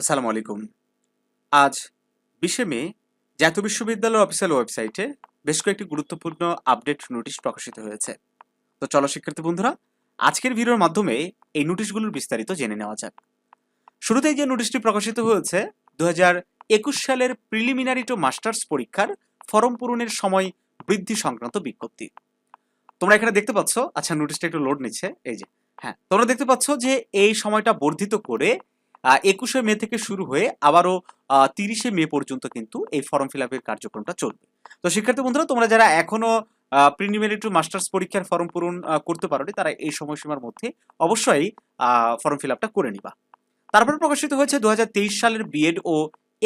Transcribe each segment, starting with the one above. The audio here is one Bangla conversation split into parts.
আসসালামু আলাইকুম। আজ বিশে মে জাতীয় বিশ্ববিদ্যালয় অফিসিয়াল ওয়েবসাইটে বেশ কয়েকটি গুরুত্বপূর্ণ আপডেট নোটিশ প্রকাশিত হয়েছে। তো চলো, শিক্ষার্থী বন্ধুরা, আজকের ভিডিওর মাধ্যমে এই নোটিশগুলোর বিস্তারিত জেনে নেওয়া যাক। শুরুতেই যে নোটিশটি প্রকাশিত হয়েছে দু সালের প্রিলিমিনারি টু মাস্টার্স পরীক্ষার ফর্ম পূরণের সময় বৃদ্ধি সংক্রান্ত বিজ্ঞপ্তি। তোমরা এখানে দেখতে পাচ্ছ আচ্ছা নোটিশটা একটু লোড নিচ্ছে, এই যে হ্যাঁ তোমরা দেখতে পাচ্ছ যে এই সময়টা বর্ধিত করে একুশে মে থেকে শুরু হয়ে আবারও তিরিশে মে পর্যন্ত কিন্তু এই ফর্ম ফিল আপের কার্যক্রমটা চলবে। তো শিক্ষার্থী বন্ধুরা, তোমরা যারা এখনও প্রিলিমিনারি টু মাস্টার্স পরীক্ষার ফর্ম পূরণ করতে পারোনি, তারা এই সময়সীমার মধ্যে অবশ্যই ফর্ম ফিল আপটা করে নিবা। তারপরে প্রকাশিত হয়েছে দু হাজার তেইশ সালের বিএড ও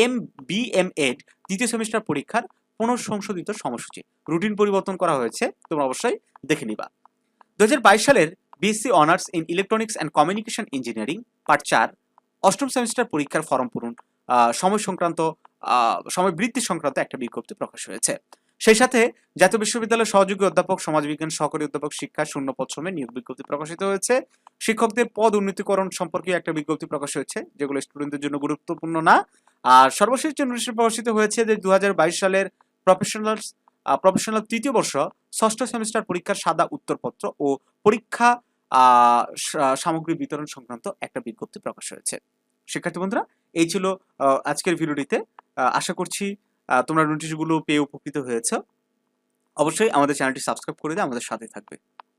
এম বি এম এড দ্বিতীয় সেমিস্টার পরীক্ষার পুনঃসংশোধিত সময়সূচি। রুটিন পরিবর্তন করা হয়েছে, তোমরা অবশ্যই দেখে নিবা। দু হাজার বাইশ সালের BSc honours in electronics and communication engineering part চার অষ্টম সেমিস্টার পরীক্ষার ফর্ম পূরণ সময় সংক্রান্ত সময় বৃদ্ধি সংক্রান্ত একটা বিজ্ঞপ্তি প্রকাশ হয়েছে। সেই সাথে জাতীয় বিশ্ববিদ্যালয়ের সহযোগী অধ্যাপক, সমাজবিজ্ঞান, সহকারী অধ্যাপক, শিক্ষা, শূন্য সময় নিয়োগ বিজ্ঞপ্তি প্রকাশিত হয়েছে। শিক্ষকদের পদ উন্নতিকরণ সম্পর্কে একটা বিজ্ঞপ্তি প্রকাশ হয়েছে, যেগুলো স্টুডেন্টদের জন্য গুরুত্বপূর্ণ না। আর সর্বশেষ যে প্রকাশিত হয়েছে যে দু হাজার বাইশ সালের প্রফেশনাল প্রফেশনাল তৃতীয় বর্ষ, ষষ্ঠ সেমিস্টার পরীক্ষার সাদা উত্তরপত্র ও পরীক্ষা সামগ্রী বিতরণ সংক্রান্ত একটা বিজ্ঞপ্তি প্রকাশ হয়েছে। শিক্ষার্থী বন্ধুরা, এই ছিল আজকের ভিডিওটিতে। আশা করছি তোমরা নোটিশগুলো পেয়ে উপকৃত হয়েছে। অবশ্যই আমাদের চ্যানেলটি সাবস্ক্রাইব করে দিয়ে আমাদের সাথে থাকবে।